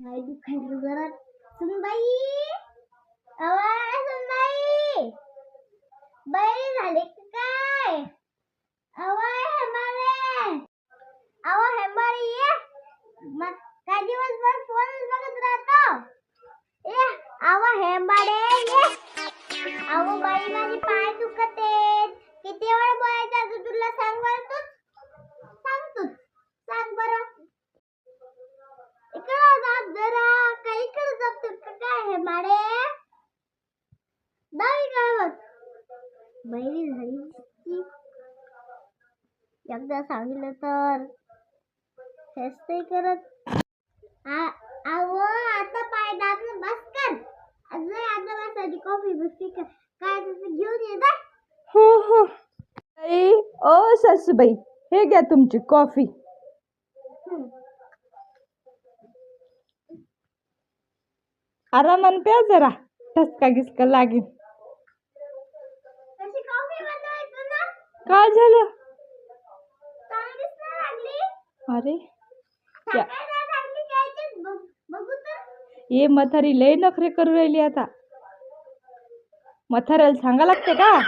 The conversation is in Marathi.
नाही दुखायला जरा सुनबाई आवाज सुनबाई बाई झाले का काय आवाज हेमारे आवाज हेमारे ये मग काय दिवसभर फोन बघत राहतो ए आवा हेंबाडे ये अहो बाई माझे बैरी झाली. एकदा सांगितलं तर हेच ते करत आ- अहो आता पाय दाबून बस कर अजून आता माझ्यासाठी कॉफी बिस्की कर काय तसं घेऊन ये जा हो हो आई ओ सासूबाई हे घ्या तुमची कॉफी. आरामानं प्या जरा ठसका गिसका लागेल काय झालं? अरे या- म्हातारी लय नखरे करू राहिली आता. म्हाताऱ्याला सांगा लागते का?